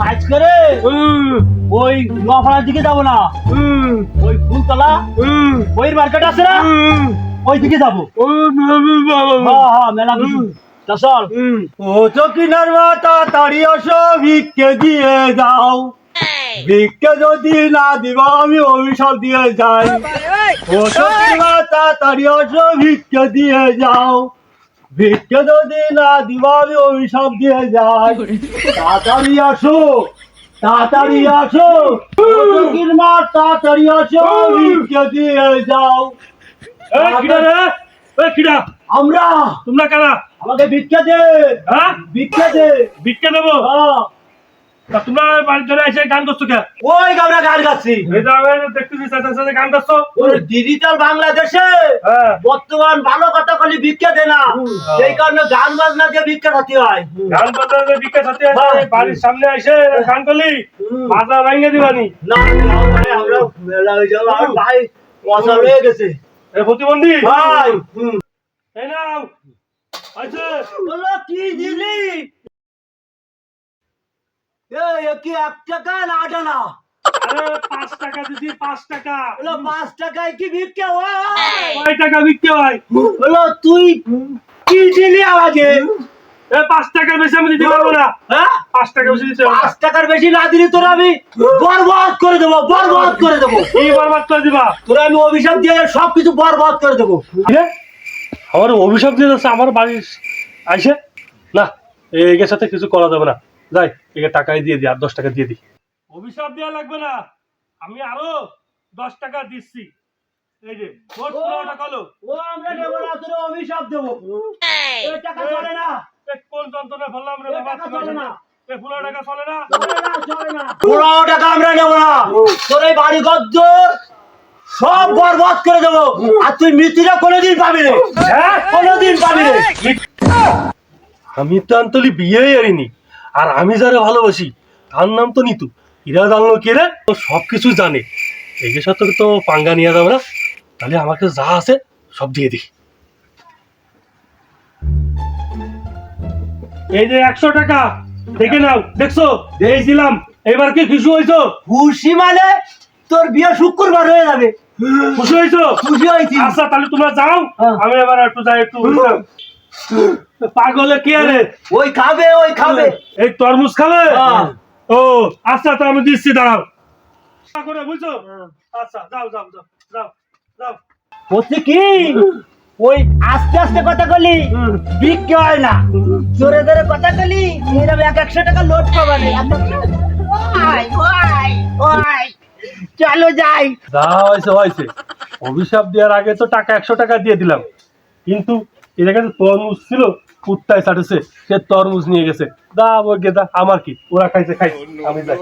কাজ করে, ওই নোয়াপাড়ার দিকে যাব না। ওই ফুলতলা, ওই মার্কেট আছে না? ওই দিকে যাব। হ্যাঁ হ্যাঁ মেলা চল। ও চকিনার মাতা তাড়ি আসো, ভিক্ষে দিয়ে যাও। ভিক্ষে যদি না দিব, আমি অভিশাপ দিয়ে যাই। ও চকির মাতা তাড়ি আসো, ভিক্ষে দিয়ে যাও। ভিক্ষে যদি না দিব আমি অভিশাপ দিয়ে যাই তাড়াতাড়ি আসো তাড়াতাড়ি আসো মা তাড়াতাড়ি আসো ভিক্ষে দিয়ে যাও। আমরা তোমরা কারা? আমাকে ভিক্ষা দে হ্যাঁ? ভিক্ষা দে। ভিক্ষা দেবো? হ্যাঁ। তা তোমরা বাড়ির ধরে এসে গান করছ কে? ওই আমরা গান গাচ্ছি। এই আমি দেখতেছি সাথে সাথে গান করছ? ওই ডিজিটাল বাংলাদেশে বর্তমান ভালো কথা খালি ভিক্ষা দে না। সেই কারণে গান বাজনা দিয়ে ভিক্ষা খাতে হয়। গান বাজারে ভিক্ষা সাথে আছে বাড়ির সামনে এসে গান করলি মাথা ভাঙে দিবানি। না না, ভাই, আমরা মেলা হয়ে যাব। আর ভাই অসল হয়ে গেছে। এ প্রতিবন্ধী? ভাই এই নাও। আছে বলো কি দিলি? কি এক টাকা না আট আনা? আরে পাঁচ টাকা পাঁচ টাকা। বলো পাঁচ টাকায় কি ভিক্ষা হয়? কয় টাকা বিক্রি হয়? বলো তুই কি দিলি আমাকে? পাঁচ টাকার বেশি আমি দিতে পারব না। হ্যাঁ? পাঁচ টাকা বেশি দিতে পাঁচ টাকার বেশি না দিলে তোরা আমি বরবাদ করে দেবো বরবাদ করে দেবো। কি বরবাদ করে দিবা? তোরা আমি অভিশাপ দিয়ে সবকিছু বরবাদ করে দেবো? আমার অভিশাপ দিয়ে যাচ্ছে আমার বাড়ির আইসে? না এর সাথে কিছু করা যাবে না। যাই একে টাকাই দিয়ে দিই আর দশ টাকা দিয়ে দিই। অভিশাপ দেওয়া লাগবে না। আমি আরও দশ টাকা দিচ্ছি। এই যে মোট পনেরো টাকা হলো। ও আমরা নেব না তোরা অভিশাপ দেবো। এই। টাকা চলে না। কোন যন্ত্রণা ফেললাম রে বাবা চলে না। পনেরো টাকা চলে না? চলে না চলে না। পনেরো টাকা আমরা নেব না। তোর এই বাড়ি গদ্দর সব বরবাদ করে দেবো। আর তুই মৃত্যুটা কোনোদিন পাবি রে হ্যাঁ? কোনোদিন পাবি রে আমি তো আন্তলি বিয়েই আরিনি আর আমি যারা ভালোবাসি তার নাম তো নিতু। ইরা জানলো কে রে? ও সব কিছু জানে। একে সাথে তো পাঙ্গা নিয়ে যাবে না। তাহলে আমাকে যা আছে সব দিয়ে দিই। এই যে একশো টাকা দেখে নাও দেখছ? দিয়েছিলাম এবার কি খুশি হয়েছো? খুশি মানে তোর বিয়ে শুক্রবার হয়ে যাবে। খুশি হয়েছো? খুশি হয়েছি। আচ্ছা তাহলে তোমরা যাও। হ্যাঁ। আমি এবার একটু যাই একটু পাগলে কে রে ওই খাবে ওই খাবে। এই তরমুজ খাবে? হ্যাঁ। ও আচ্ছা তো আমি দিচ্ছি দাঁড়াও। করে বুঝছ? আচ্ছা যাও যাও যাও যাও যাও। বলছি কি? ওই আস্তে আস্তে কথা বলি বিক্রি হয় না। জোরে জোরে কথা বলি এরকম এক একশো টাকা লোড চলো যাই। যা হয়েছে হয়েছে। অভিশাপ দেওয়ার আগে তো টাকা একশো টাকা দিয়ে দিলাম। কিন্তু এর কাছে তরমুজ ছিল কুত্তায় ছাটেছে সে তরমুজ নিয়ে গেছে দা বই গেদা আমার কি ওরা খাইছে খাই আমি যাই